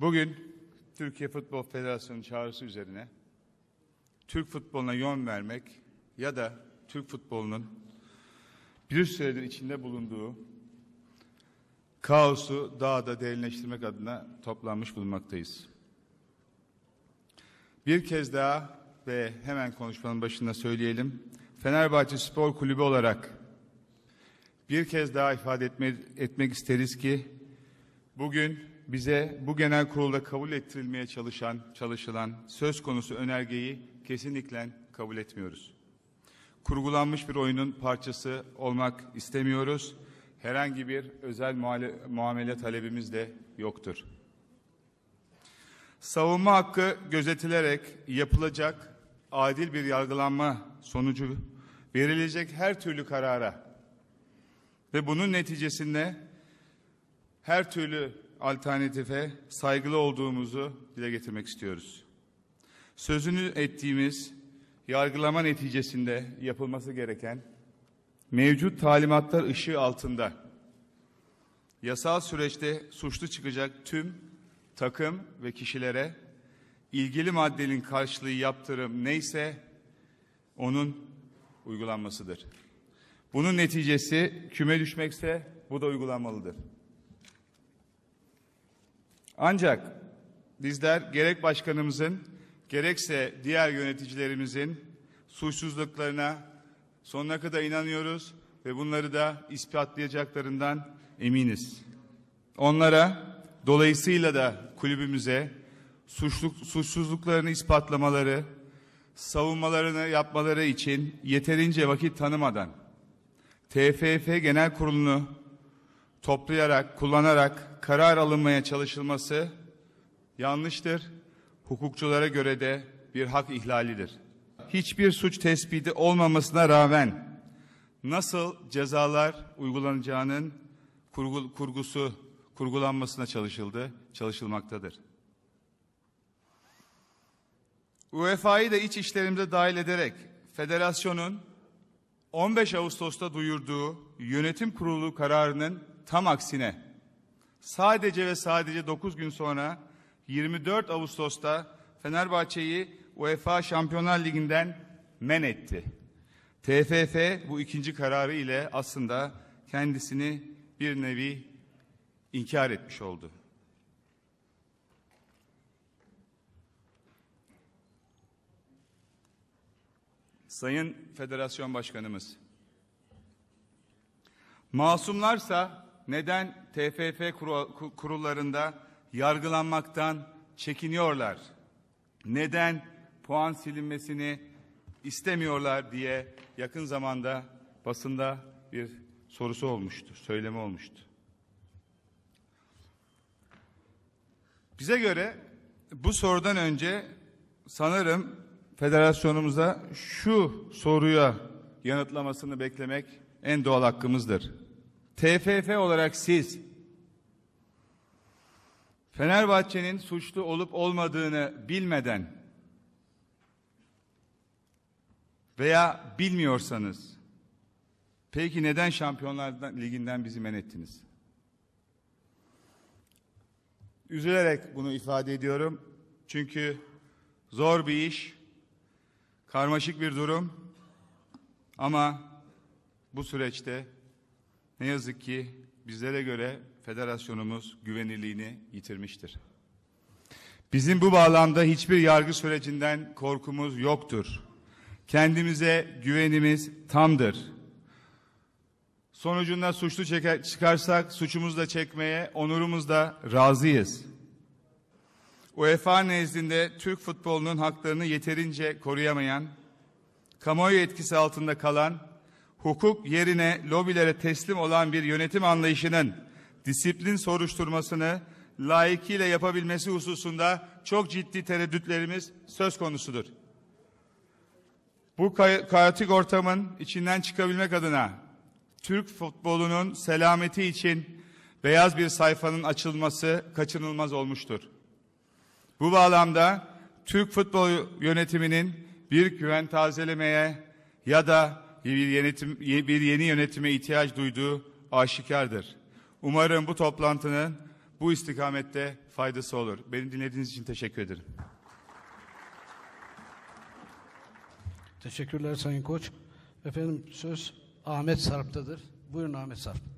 Bugün Türkiye Futbol Federasyonu çağrısı üzerine Türk futboluna yön vermek ya da Türk futbolunun bir süredir içinde bulunduğu kaosu daha da derinleştirmek adına toplanmış bulunmaktayız. Bir kez daha ve hemen konuşmanın başında söyleyelim. Fenerbahçe Spor Kulübü olarak bir kez daha ifade etme, etmek isteriz ki bugün bize bu genel kurulda kabul ettirilmeye çalışan, çalışılan söz konusu önergeyi kesinlikle kabul etmiyoruz. Kurgulanmış bir oyunun parçası olmak istemiyoruz. Herhangi bir özel muamele talebimiz de yoktur. Savunma hakkı gözetilerek yapılacak adil bir yargılanma sonucu verilecek her türlü karara ve bunun neticesinde her türlü alternatife saygılı olduğumuzu dile getirmek istiyoruz. Sözünü ettiğimiz yargılama neticesinde yapılması gereken mevcut talimatlar ışığı altında yasal süreçte suçlu çıkacak tüm takım ve kişilere ilgili maddenin karşılığı yaptırım neyse onun uygulanmasıdır. Bunun neticesi küme düşmekse bu da uygulanmalıdır. Ancak bizler gerek başkanımızın gerekse diğer yöneticilerimizin suçsuzluklarına sonuna kadar inanıyoruz ve bunları da ispatlayacaklarından eminiz. Onlara dolayısıyla da kulübümüze suçluk, suçsuzluklarını ispatlamaları, savunmalarını yapmaları için yeterince vakit tanımadan TFF Genel Kurulu'nu toplayarak, kullanarak karar alınmaya çalışılması yanlıştır. Hukukçulara göre de bir hak ihlalidir. Hiçbir suç tespiti olmamasına rağmen nasıl cezalar uygulanacağının kurgu, kurgusu kurgulanmasına çalışıldı, çalışılmaktadır. UEFA'yı da iç işlerimize dahil ederek federasyonun 15 Ağustos'ta duyurduğu yönetim kurulu kararının tam aksine sadece ve sadece 9 gün sonra 24 Ağustos'ta Fenerbahçe'yi UEFA Şampiyonlar Ligi'nden men etti. TFF bu ikinci kararı ile aslında kendisini bir nevi inkar etmiş oldu. Sayın Federasyon Başkanımız, masumlarsa neden TFF kurullarında yargılanmaktan çekiniyorlar? Neden puan silinmesini istemiyorlar diye yakın zamanda basında bir sorusu olmuştu, söylemi olmuştu. Bize göre bu sorudan önce sanırım federasyonumuza şu soruya yanıtlamasını beklemek en doğal hakkımızdır. TFF olarak siz Fenerbahçe'nin suçlu olup olmadığını bilmeden veya bilmiyorsanız peki neden Şampiyonlar Ligi'nden bizi men ettiniz? Üzülerek bunu ifade ediyorum. Çünkü zor bir iş, karmaşık bir durum ama bu süreçte ne yazık ki bizlere göre federasyonumuz güvenirliğini yitirmiştir. Bizim bu bağlamda hiçbir yargı sürecinden korkumuz yoktur. Kendimize güvenimiz tamdır. Sonucunda suçlu çeker, çıkarsak suçumuzu da çekmeye onurumuzda razıyız. UEFA nezdinde Türk futbolunun haklarını yeterince koruyamayan, kamuoyu etkisi altında kalan, hukuk yerine lobilere teslim olan bir yönetim anlayışının disiplin soruşturmasını layıkıyla yapabilmesi hususunda çok ciddi tereddütlerimiz söz konusudur. Bu kaotik ortamın içinden çıkabilmek adına Türk futbolunun selameti için beyaz bir sayfanın açılması kaçınılmaz olmuştur. Bu bağlamda Türk futbol yönetiminin bir güven tazelemeye ya da bir, yönetim, bir yeni yönetime ihtiyaç duyduğu aşikardır. Umarım bu toplantının bu istikamette faydası olur. Beni dinlediğiniz için teşekkür ederim. Teşekkürler Sayın Koç. Efendim söz Ahmet Sarp'tadır. Buyurun Ahmet Sarp.